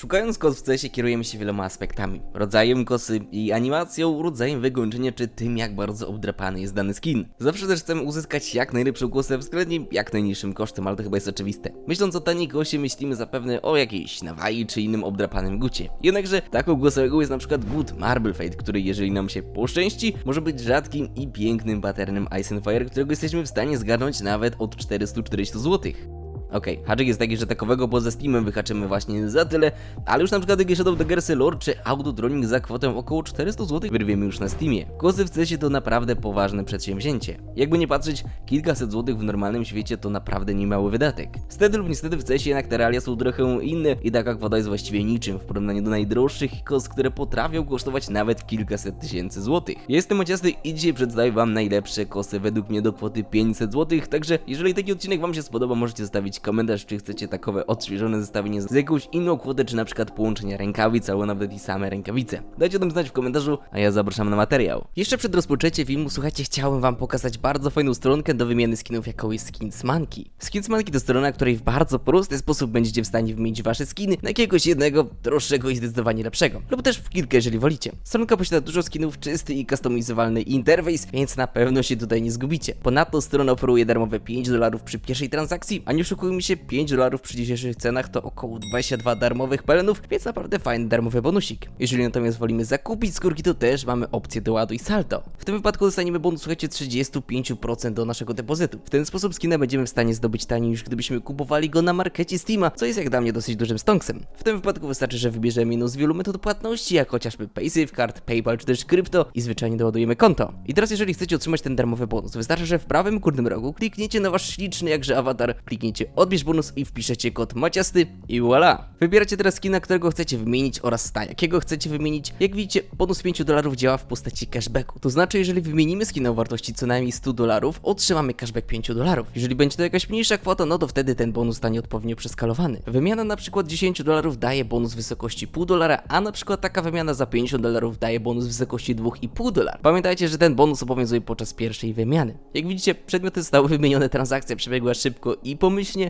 Szukając kos w CS kierujemy się wieloma aspektami. Rodzajem kosy i animacją, rodzajem wykończenia czy tym jak bardzo obdrapany jest dany skin. Zawsze też chcemy uzyskać jak najlepszą kosę względnie jak najniższym kosztem, ale to chyba jest oczywiste. Myśląc o taniej kosie myślimy zapewne o jakiejś nawai czy innym obdrapanym gucie. Jednakże taką kosą jest na przykład gut Marble Fate, który jeżeli nam się poszczęści, może być rzadkim i pięknym patternem Ice and Fire, którego jesteśmy w stanie zgarnąć nawet od 440 zł. Okej, haczyk jest taki, że takowego poza Steamem wyhaczymy właśnie za tyle, ale już na przykład jakieś Shadow Daggersy Lore czy Autodroning za kwotę około 400 zł wyrwiemy już na Steamie. Kosy w CESie to naprawdę poważne przedsięwzięcie. Jakby nie patrzeć, kilkaset złotych w normalnym świecie to naprawdę niemały wydatek. Wtedy lub niestety w CESie jednak te realia są trochę inne i taka kwota jest właściwie niczym w porównaniu do najdroższych kos, które potrafią kosztować nawet kilkaset tysięcy złotych. Jestem Maciasty i dzisiaj przedstawię wam najlepsze kosy według mnie do kwoty 500 złotych, także jeżeli taki odcinek wam się spodoba, możecie zostawić komentarz, czy chcecie takowe odświeżone zestawienie z jakąś inną kwotę, czy na przykład połączenia rękawic, albo nawet i same rękawice. Dajcie o tym znać w komentarzu, a ja zapraszam na materiał. Jeszcze przed rozpoczęciem filmu, słuchajcie, chciałem wam pokazać bardzo fajną stronkę do wymiany skinów, jaką jest Skinsmanki. Skinsmanki to strona, której w bardzo prosty sposób będziecie w stanie wymienić wasze skiny na jakiegoś jednego, droższego i zdecydowanie lepszego. Lub też w kilka, jeżeli wolicie. Stronka posiada dużo skinów, czysty i customizowalny interfejs, więc na pewno się tutaj nie zgubicie. Ponadto strona oferuje darmowe 5 dolarów przy pierwszej transakcji, a nie oszukujmy się, 5 dolarów przy dzisiejszych cenach to około 22 darmowych pelenów, więc naprawdę fajny darmowy bonusik. Jeżeli natomiast wolimy zakupić skórki, to też mamy opcję doładu i salto. W tym wypadku dostaniemy bonus, słuchajcie, 35% do naszego depozytu. W ten sposób skina będziemy w stanie zdobyć taniej niż gdybyśmy kupowali go na markecie Steama, co jest jak dla mnie dosyć dużym stonksem. W tym wypadku wystarczy, że wybierzemy jedną z wielu metod płatności, jak chociażby PaySafeCard, PayPal czy też krypto i zwyczajnie doładujemy konto. I teraz jeżeli chcecie otrzymać ten darmowy bonus, wystarczy, że w prawym górnym rogu klikniecie na wasz śliczny jakże awatar, klikniecie odbierz bonus i wpiszecie kod maciasty i voilà. Wybieracie teraz skina, którego chcecie wymienić oraz stan, jakiego chcecie wymienić. Jak widzicie, bonus 5 dolarów działa w postaci cashbacku. To znaczy, jeżeli wymienimy skina o wartości co najmniej 100 dolarów, otrzymamy cashback 5 dolarów. Jeżeli będzie to jakaś mniejsza kwota, no to wtedy ten bonus stanie odpowiednio przeskalowany. Wymiana na przykład 10 dolarów daje bonus wysokości 0,5 dolara, a na przykład taka wymiana za 50 dolarów daje bonus wysokości 2,5 dolara. Pamiętajcie, że ten bonus obowiązuje podczas pierwszej wymiany. Jak widzicie, przedmioty zostały wymienione, transakcja przebiegła szybko i pomyślnie,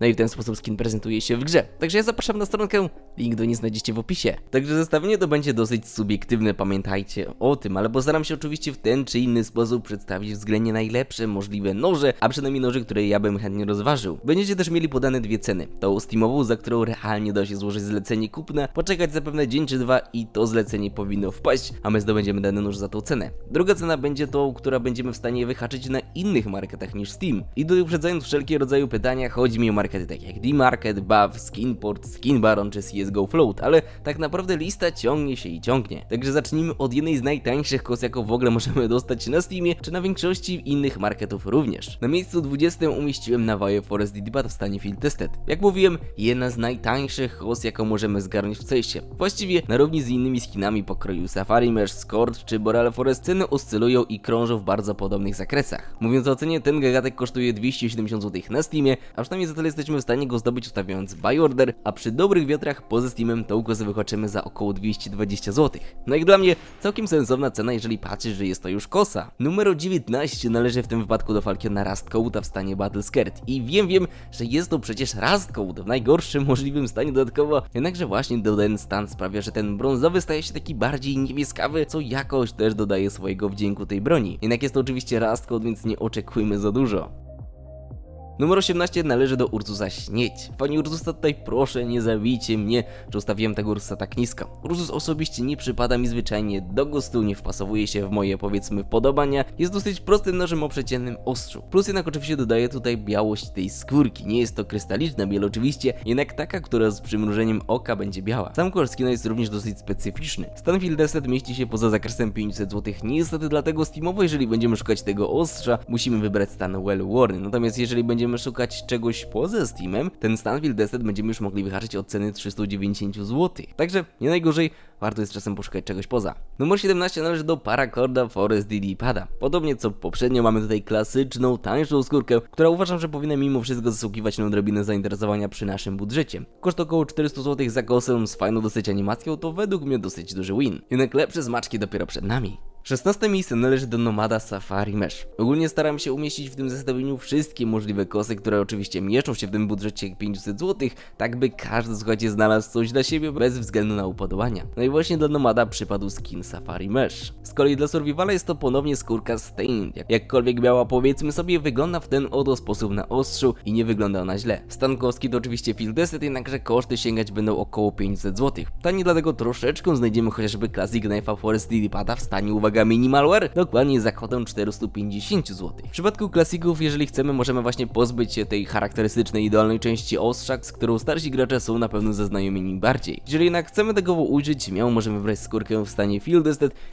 no i w ten sposób skin prezentuje się w grze. Także ja zapraszam na stronkę, link do niej znajdziecie w opisie. Także zestawienie to będzie dosyć subiektywne, pamiętajcie o tym, ale postaram się oczywiście w ten czy inny sposób przedstawić względnie najlepsze możliwe noże, a przynajmniej noże, które ja bym chętnie rozważył. Będziecie też mieli podane dwie ceny. Tą Steamową, za którą realnie da się złożyć zlecenie kupne, poczekać zapewne dzień czy dwa i to zlecenie powinno wpaść, a my zdobędziemy dany nóż za tą cenę. Druga cena będzie tą, która będziemy w stanie wyhaczyć na innych marketach niż Steam. I tu uprzedzając wszelkie rodzaju pytania, chodzi mi o markety takie jak D-Market, Buff, Skinport, Skin Baron czy CSGO Float, ale tak naprawdę lista ciągnie się i ciągnie. Także zacznijmy od jednej z najtańszych kos, jaką w ogóle możemy dostać na Steamie, czy na większości innych marketów również. Na miejscu 20 umieściłem Navajo Forest Didibat w stanie Field Tested. Jak mówiłem, jedna z najtańszych kos, jaką możemy zgarnąć w ceście. Właściwie na równi z innymi skinami pokroju Safari Mesh, Scourge czy Boreal Forest ceny oscylują i krążą w bardzo podobnych zakresach. Mówiąc o cenie, ten gagatek kosztuje 270 zł na Steamie, a przynajmniej za tyle jesteśmy w stanie go zdobyć ustawiając buy order, a przy dobrych wiatrach poza Steamem tą kosę wychoczymy za około 220 zł. No i dla mnie całkiem sensowna cena, jeżeli patrzysz, że jest to już kosa. Numer 19 należy w tym wypadku do Falcona Rust Code'a w stanie Battle Skirt. I wiem, wiem, że jest to przecież Rust w najgorszym możliwym stanie dodatkowo, jednakże właśnie ten stan sprawia, że ten brązowy staje się taki bardziej niebieskawy, co jakoś też dodaje swojego wdzięku tej broni. Jednak jest to oczywiście Rust więc nie oczekujmy za dużo. Numer 18 należy do Ursusa Śnieć. Pani Ursusa tutaj proszę nie zabijcie mnie, że ustawiłem tego Ursusa tak nisko. Ursus osobiście nie przypada mi zwyczajnie do gustu, nie wpasowuje się w moje powiedzmy podobania, jest dosyć prostym nożem o przeciętnym ostrzu. Plus jednak oczywiście dodaje tutaj białość tej skórki. Nie jest to krystaliczna biel oczywiście, jednak taka, która z przymrużeniem oka będzie biała. Sam kolor skina jest również dosyć specyficzny. Stanfield Desert mieści się poza zakresem 500 zł. Niestety dlatego Steamowo, jeżeli będziemy szukać tego ostrza, musimy wybrać stan Well Worn. Natomiast jeżeli będziemy będziemy szukać czegoś poza Steamem, ten Stanfield Desert będziemy już mogli wyhaczyć od ceny 390 zł. Także nie najgorzej, warto jest czasem poszukać czegoś poza. Numer 17 należy do Paracorda Forest DD Pada. Podobnie co poprzednio mamy tutaj klasyczną, tańszą skórkę, która uważam, że powinna mimo wszystko zasługiwać na odrobinę zainteresowania przy naszym budżecie. Koszt około 400 zł za kosę z fajną dosyć animacją to według mnie dosyć duży win. Jednak lepsze smaczki dopiero przed nami. 16 miejsce należy do Nomada Safari Mesh. Ogólnie staram się umieścić w tym zestawieniu wszystkie możliwe kosy, które oczywiście mieszczą się w tym budżecie 500 zł, tak by każdy słuchajcie znalazł coś dla siebie bez względu na upodobania. No i właśnie dla Nomada przypadł skin Safari Mesh. Z kolei dla Survivala jest to ponownie skórka Stained. Jak- Jakkolwiek biała powiedzmy sobie wygląda w ten oto sposób na ostrzu i nie wygląda ona źle. Stan kostki to oczywiście field tested, jednakże koszty sięgać będą około 500 zł. Tanie dlatego troszeczkę znajdziemy chociażby Classic Knife'a Forest Lilipada w stanie uwaga minimalware, dokładnie za kwotę 450 zł. W przypadku klasików, jeżeli chcemy, możemy właśnie pozbyć się tej charakterystycznej dolnej części ostrza, z którą starsi gracze są na pewno zaznajomieni bardziej. Jeżeli jednak chcemy tego użyć, śmiało możemy wybrać skórkę w stanie field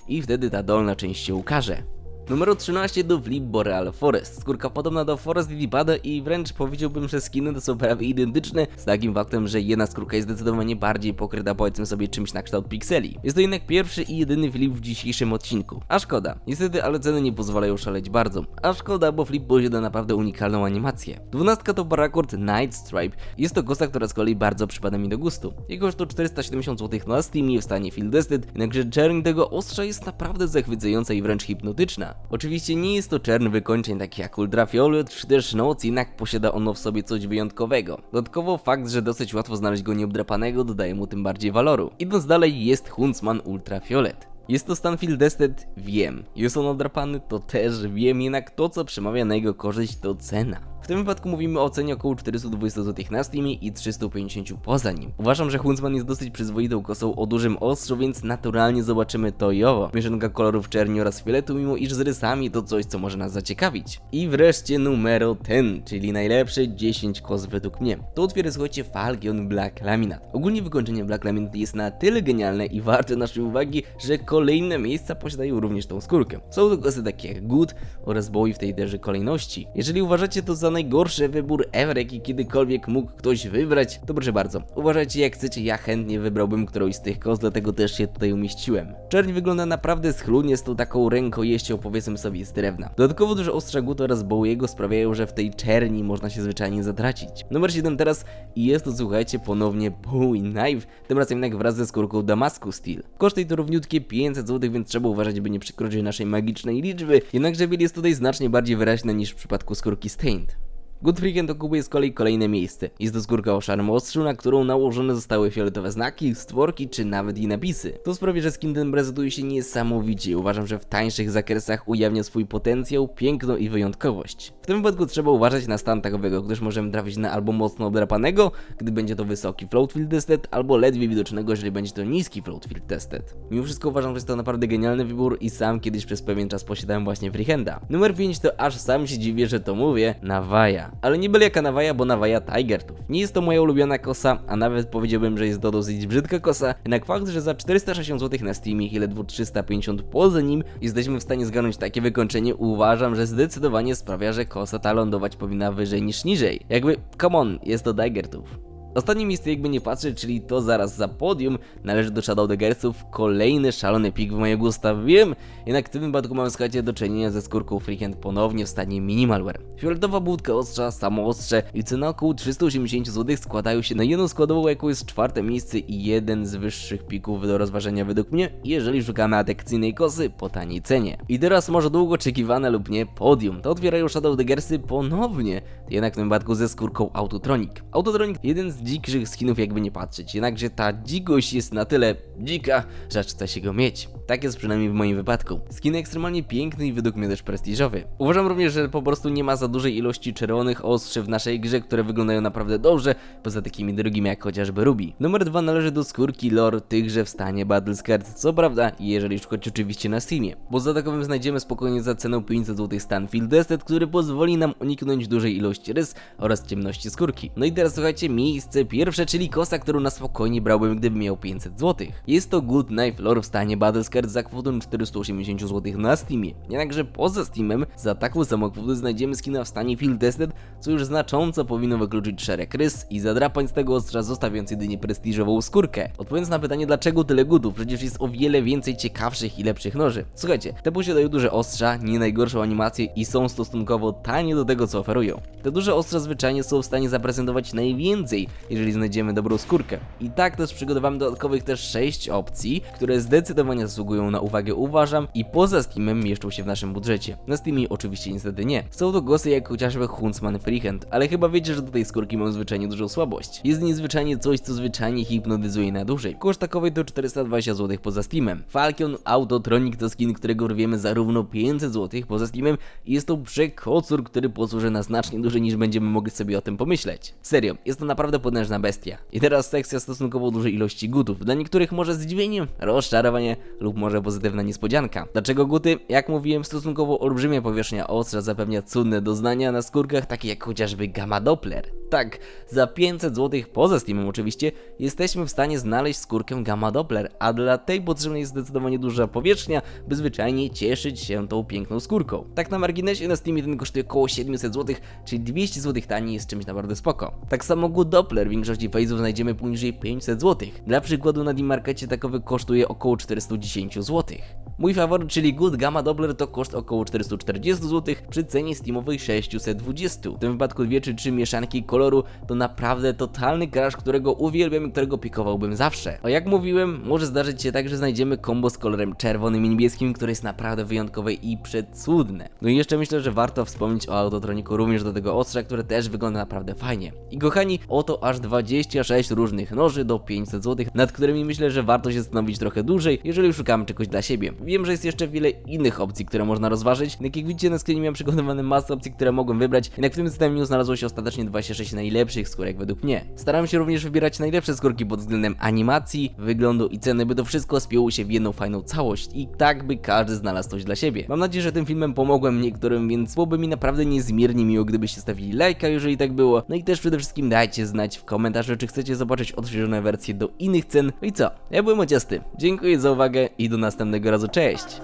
i wtedy ta dolna część się ukaże. Numer 13 to Flip Boreal Forest. Skórka podobna do Forest Lilipada i wręcz powiedziałbym, że skiny to są prawie identyczne, z takim faktem, że jedna skórka jest zdecydowanie bardziej pokryta powiedzmy sobie czymś na kształt pikseli. Jest to jednak pierwszy i jedyny flip w dzisiejszym odcinku. A szkoda. Niestety, ale ceny nie pozwalają szaleć bardzo. A szkoda, bo flip posiada naprawdę unikalną animację. 12 to Paracord Night Stripe. Jest to kosa, która z kolei bardzo przypada mi do gustu. Jego to 470 zł na Steamie w stanie field jednakże czerń tego ostrza jest naprawdę zachwycająca i wręcz hipnotyczna. Oczywiście nie jest to czern wykończeń takich jak Ultraviolet czy też Noc, jednak posiada ono w sobie coś wyjątkowego. Dodatkowo fakt, że dosyć łatwo znaleźć go nieobdrapanego dodaje mu tym bardziej waloru. Idąc dalej jest Huntsman Ultraviolet. Jest to stan field tested? Wiem. Jest on odrapany? To też wiem, jednak to co przemawia na jego korzyść to cena. W tym wypadku mówimy o cenie około 420 zł na Steamie i 350 poza nim. Uważam, że Huntsman jest dosyć przyzwoitą kosą o dużym ostrzu, więc naturalnie zobaczymy to i owo. Mieszanka kolorów czerni oraz fioletu, mimo iż z rysami to coś, co może nas zaciekawić. I wreszcie numero 10, czyli najlepsze 10 kos według mnie. To otwiera, słuchajcie, Falcon Black Laminate. Ogólnie wykończenie Black Laminate jest na tyle genialne i warte naszej uwagi, że kolejne miejsca posiadają również tą skórkę. Są to kosy takie jak Good oraz Bowie w tej derze kolejności. Jeżeli uważacie to za najgorszy wybór ever, jaki kiedykolwiek mógł ktoś wybrać, to proszę bardzo, uważajcie jak chcecie, ja chętnie wybrałbym którąś z tych kos, dlatego też się tutaj umieściłem. Czerń wygląda naprawdę schludnie z tą taką rękojeścią, powiedzmy sobie, z drewna. Dodatkowo duże ostrza Good oraz Bowiego sprawiają, że w tej czerni można się zwyczajnie zatracić. Numer 7 teraz i jest to, słuchajcie, ponownie Bowie Knife, tym razem jednak wraz ze skórką Damascus Steel. Koszty to równiutkie 500 zł, więc trzeba uważać, by nie przekroczyć naszej magicznej liczby, jednakże biel jest tutaj znacznie bardziej wyraźny niż w przypadku skórki Stained. Good Freaken okupuje z kolei kolejne miejsce. Jest to skórka o szarym ostrzu, na którą nałożone zostały fioletowe znaki, stworki czy nawet i napisy. To sprawia, że skin ten prezentuje się niesamowicie. Uważam, że w tańszych zakresach ujawnia swój potencjał, piękno i wyjątkowość. W tym wypadku trzeba uważać na stan takowego, gdyż możemy trafić na albo mocno odrapanego, gdy będzie to wysoki float field tested, albo ledwie widocznego, jeżeli będzie to niski float field tested. Mimo wszystko uważam, że jest to naprawdę genialny wybór i sam kiedyś przez pewien czas posiadałem właśnie freehanda. Numer 5 to aż sam się dziwię, że to mówię, Nawaja. Ale nie byle jaka Nawaja, bo Nawaja Tigertooth. Nie jest to moja ulubiona kosa, a nawet powiedziałbym, że jest to dosyć brzydka kosa, jednak fakt, że za 460 zł na Steamie i ledwo 350 poza nim jesteśmy w stanie zgarnąć takie wykończenie, uważam, że zdecydowanie sprawia, że kosa ta lądować powinna wyżej niż niżej. Jakby, come on, jest to Tigertooth. Ostatnie miejsce jakby nie patrzeć, czyli to zaraz za podium, należy do Shadow Daggersów, kolejny szalony pik w moje gusta, wiem, jednak w tym wypadku mamy słuchajcie do czynienia ze skórką Freehand ponownie w stanie minimalware. Fioletowa budka ostrza, samo ostrze i cena około 380 zł składają się na jedną składową, jaką jest czwarte miejsce i jeden z wyższych pików do rozważenia według mnie, jeżeli szukamy atrakcyjnej kosy po taniej cenie. I teraz może długo oczekiwane lub nie podium, to otwierają Shadow Daggersy ponownie, jednak w tym wypadku ze skórką Autotronic. Autotronic jeden z dzikszych skinów jakby nie patrzeć, jednakże ta dzikość jest na tyle dzika, że chce się go mieć. Tak jest przynajmniej w moim wypadku. Skin ekstremalnie piękny i według mnie też prestiżowy. Uważam również, że po prostu nie ma za dużej ilości czerwonych ostrzy w naszej grze, które wyglądają naprawdę dobrze, poza takimi drogimi jak chociażby Ruby. Numer 2 należy do skórki lore tychże w stanie Battlescard, co prawda, jeżeli szukać oczywiście na Steamie. Bo za takowym znajdziemy spokojnie za cenę 500 zł stan Field Tested, który pozwoli nam uniknąć dużej ilości rys oraz ciemności skórki. No i teraz słuchajcie, miejsce pierwsze, czyli kosa, którą na spokojnie brałbym, gdybym miał 500 zł. Jest to Good Knife Lore w stanie Battlescard za kwotą 480 zł na Steamie. Jednakże poza Steamem za taką samą kwotę znajdziemy skina w stanie Field Tested, co już znacząco powinno wykluczyć szereg rys i zadrapań z tego ostrza zostawiając jedynie prestiżową skórkę. Odpowiedząc na pytanie dlaczego tyle gutów, przecież jest o wiele więcej ciekawszych i lepszych noży. Słuchajcie, te posiadają duże ostrza, nie najgorszą animację i są stosunkowo tanie do tego co oferują. Te duże ostrza zwyczajnie są w stanie zaprezentować najwięcej, jeżeli znajdziemy dobrą skórkę. I tak też przygotowałem dodatkowych też 6 opcji, które zdecydowanie zasługują na uwagę uważam i poza Steamem mieszczą się w naszym budżecie. Na Steamie oczywiście niestety nie. Są to głosy jak chociażby Huntsman Freehand, ale chyba wiecie, że do tej skórki mam zwyczajnie dużą słabość. Jest niezwyczajnie coś, co zwyczajnie hipnotyzuje na dłużej. Koszt takowej to 420 zł poza Steamem. Falcon Autotronic to skin, którego rwiemy zarówno 500 zł poza Steamem i jest to przekocur, który posłuży na znacznie dłużej niż będziemy mogli sobie o tym pomyśleć. Serio, jest to naprawdę potężna bestia. I teraz sekcja stosunkowo dużej ilości gutów. Dla niektórych może zdziwienie, rozczarowanie lub może pozytywna niespodzianka. Dlaczego guty? Jak mówiłem, stosunkowo olbrzymia powierzchnia ostrza zapewnia cudne doznania na skórkach, takie jak chociażby Gamma Doppler. Tak, za 500 zł poza Steamem oczywiście jesteśmy w stanie znaleźć skórkę Gamma Doppler, a dla tej potrzebna jest zdecydowanie duża powierzchnia, by zwyczajnie cieszyć się tą piękną skórką. Tak na marginesie na Steamie ten kosztuje około 700 zł, czyli 200 zł taniej jest czymś naprawdę spoko. Tak samo Good Doppler w większości face'ów znajdziemy poniżej 500 zł. Dla przykładu na D-Markecie takowy kosztuje około 410 zł. Mój faworyt, czyli Good Gamma Doppler to koszt około 440 zł przy cenie steamowej 620. W tym wypadku dwie czy trzy mieszanki koloru to naprawdę totalny crash, którego uwielbiam i którego pikowałbym zawsze. A jak mówiłem, może zdarzyć się tak, że znajdziemy kombo z kolorem czerwonym i niebieskim, które jest naprawdę wyjątkowe i przecudne. No i jeszcze myślę, że warto wspomnieć o Autotroniku również do tego ostrza, które też wygląda naprawdę fajnie. I kochani, oto aż 26 różnych noży do 500 zł, nad którymi myślę, że warto się zastanowić trochę dłużej, jeżeli szukamy czegoś dla siebie. Wiem, że jest jeszcze wiele innych opcji, które można rozważyć. Jak widzicie na screenie miałem przygotowane masę opcji, które mogłem wybrać i na którym systemie znalazło się ostatecznie 26 najlepszych skórek według mnie. Starałem się również wybierać najlepsze skórki pod względem animacji, wyglądu i ceny, by to wszystko spięło się w jedną fajną całość i tak by każdy znalazł coś dla siebie. Mam nadzieję, że tym filmem pomogłem niektórym, więc byłoby mi naprawdę niezmiernie miło, gdybyście stawili lajka, jeżeli tak było. No i też przede wszystkim dajcie znać w komentarzu, czy chcecie zobaczyć odświeżone wersje do innych cen. No i co? Ja byłem Ociasty. Dziękuję za uwagę i do następnego razu. Cześć!